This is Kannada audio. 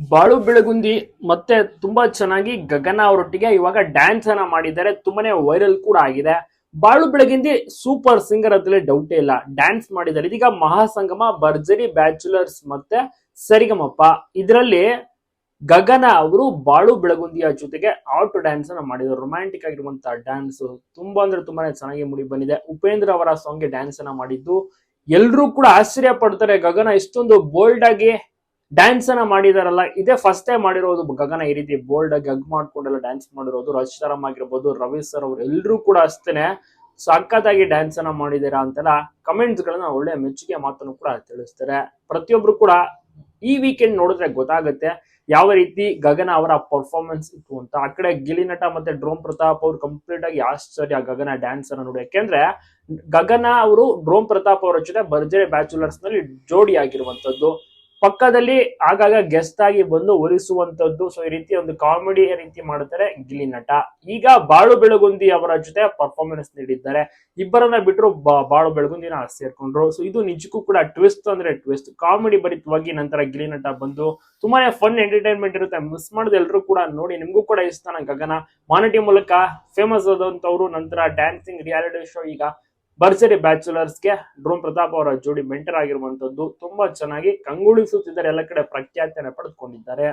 ಬಾಳು ಬೆಳಗುಂದಿ ಮತ್ತೆ ತುಂಬಾ ಚೆನ್ನಾಗಿ ಗಗನ ಅವರೊಟ್ಟಿಗೆ ಇವಾಗ ಡ್ಯಾನ್ಸ್ ಅನ್ನ ಮಾಡಿದ್ದಾರೆ. ತುಂಬಾನೇ ವೈರಲ್ ಕೂಡ ಆಗಿದೆ. ಬಾಳು ಬೆಳಗಿಂದಿ ಸೂಪರ್ ಸಿಂಗರ್ ಅಂತಲೇ ಡೌಟ್ ಇಲ್ಲ. ಡ್ಯಾನ್ಸ್ ಮಾಡಿದ್ದಾರೆ. ಇದೀಗ ಮಹಾಸಂಗಮ, ಭರ್ಜರಿ ಬ್ಯಾಚುಲರ್ಸ್ ಮತ್ತೆ ಸರಿಗಮಪ್ಪ ಇದರಲ್ಲಿ ಗಗನ ಅವರು ಬಾಳು ಬೆಳಗುಂದಿಯ ಜೊತೆಗೆ ಆಟೋ ಡ್ಯಾನ್ಸ್ ಅನ್ನ ಮಾಡಿದ್ರು ರೊಮ್ಯಾಂಟಿಕ್ ಆಗಿರುವಂತಹ ಡ್ಯಾನ್ಸ್ ತುಂಬಾ ಅಂದ್ರೆ ತುಂಬಾನೇ ಚೆನ್ನಾಗಿ ಮೂಡಿ ಬಂದಿದೆ. ಉಪೇಂದ್ರ ಅವರ ಸಾಂಗ್ಗೆ ಡ್ಯಾನ್ಸ್ ಅನ್ನ ಮಾಡಿದ್ದು. ಎಲ್ಲರೂ ಕೂಡ ಆಶ್ಚರ್ಯ ಪಡ್ತಾರೆ. ಗಗನ ಇಷ್ಟೊಂದು ಬೋಲ್ಡ್ ಆಗಿ ಡ್ಯಾನ್ಸ್ ಅನ್ನ ಮಾಡಿದಾರಲ್ಲ, ಇದೇ ಫಸ್ಟ್ ಟೈಮ್ ಮಾಡಿರೋದು ಗಗನ ಈ ರೀತಿ ಬೋಲ್ಡ್ ಆಗಿ ಹಗ್ ಮಾಡ್ಕೊಂಡೆಲ್ಲ ಡ್ಯಾನ್ಸ್ ಮಾಡಿರೋದು ರಚಿತಾರಾಮ್ ಆಗಿರ್ಬೋದು, ರವಿ ಸರ್ ಅವ್ರು ಎಲ್ಲರೂ ಕೂಡ ಅಷ್ಟೇನೆ ಸಖತ್ತಾಗಿ ಡ್ಯಾನ್ಸ್ ಅನ್ನ ಮಾಡಿದ್ದೀರಾ ಅಂತೆಲ್ಲ ಕಮೆಂಟ್ಸ್ ಗಳನ್ನ ಒಳ್ಳೆ ಮೆಚ್ಚುಗೆ ಮಾತನ್ನು ಕೂಡ ತಿಳಿಸ್ತಾರೆ. ಪ್ರತಿಯೊಬ್ರು ಕೂಡ ಈ ವೀಕೆಂಡ್ ನೋಡಿದ್ರೆ ಗೊತ್ತಾಗುತ್ತೆ ಯಾವ ರೀತಿ ಗಗನ ಅವರ ಪರ್ಫಾರ್ಮೆನ್ಸ್ ಇತ್ತು ಅಂತ. ಆ ಕಡೆ ಗಿಲಿ ನಟ ಮತ್ತೆ ಡ್ರೋಮ್ ಪ್ರತಾಪ್ ಅವ್ರು ಕಂಪ್ಲೀಟ್ ಆಗಿ ಆಶ್ಚರ್ಯ ಗಗನ ಡ್ಯಾನ್ಸ್ ಅನ್ನ ನೋಡಿ. ಯಾಕೆಂದ್ರೆ ಗಗನ ಅವರು ಡ್ರೋಮ್ ಪ್ರತಾಪ್ ಅವರ ಜೊತೆ ಬರ್ಜರಿ ಬ್ಯಾಚುಲರ್ಸ್ನಲ್ಲಿ ಜೋಡಿ ಆಗಿರುವಂತದ್ದು ಪಕ್ಕದಲ್ಲಿ ಆಗಾಗ ಗೆಸ್ಟ್ ಆಗಿ ಬಂದು ಒಲಿಸುವಂತದ್ದು. ಸೊ ಈ ರೀತಿ ಒಂದು ಕಾಮಿಡಿ ರೀತಿ ಮಾಡುತ್ತಾರೆ ಗಿಲಿ ನಟ. ಈಗ ಬಾಳು ಬೆಳಗುಂದಿ ಅವರ ಜೊತೆ ಪರ್ಫಾರ್ಮೆನ್ಸ್ ನೀಡಿದ್ದಾರೆ. ಇಬ್ಬರನ್ನ ಬಿಟ್ಟರು ಬಾಳು ಬೆಳಗುಂದಿನ ಸೇರ್ಕೊಂಡ್ರು. ಸೊ ಇದು ನಿಜಕ್ಕೂ ಕೂಡ ಟ್ವಿಸ್ಟ್ ಅಂದ್ರೆ ಟ್ವಿಸ್ಟ್ ಕಾಮಿಡಿ ಭರಿತವಾಗಿ ನಂತರ ಗಿಲಿ ನಟ ಬಂದು ತುಂಬಾನೇ ಫನ್ ಎಂಟರ್ಟೈನ್ಮೆಂಟ್ ಇರುತ್ತೆ. ಮಿಸ್ ಮಾಡದೆ ಎಲ್ಲರೂ ಕೂಡ ನೋಡಿ, ನಿಮ್ಗೂ ಕೂಡ ಇಷ್ಟ. ಗಗನ, ಮಾನಟಿ ಮೂಲಕ ಫೇಮಸ್ ಆದಂತವ್ರು ನಂತರ ಡ್ಯಾನ್ಸಿಂಗ್ ರಿಯಾಲಿಟಿ ಶೋ ಈಗ ಭರ್ಜರಿ ಬ್ಯಾಚುಲರ್ಸ್ಗೆ ಡ್ರೋನ್ ಪ್ರತಾಪ್ ಅವರ ಜೋಡಿ ಮೆಂಟರ್ ಆಗಿರುವಂತದ್ದು ತುಂಬಾ ಚೆನ್ನಾಗಿ ಕಂಗೊಳಿಸುತ್ತಿದ್ದಾರೆ. ಎಲ್ಲ ಕಡೆ ಪ್ರಖ್ಯಾತಿಯನ್ನು ಪಡೆದುಕೊಂಡಿದ್ದಾರೆ.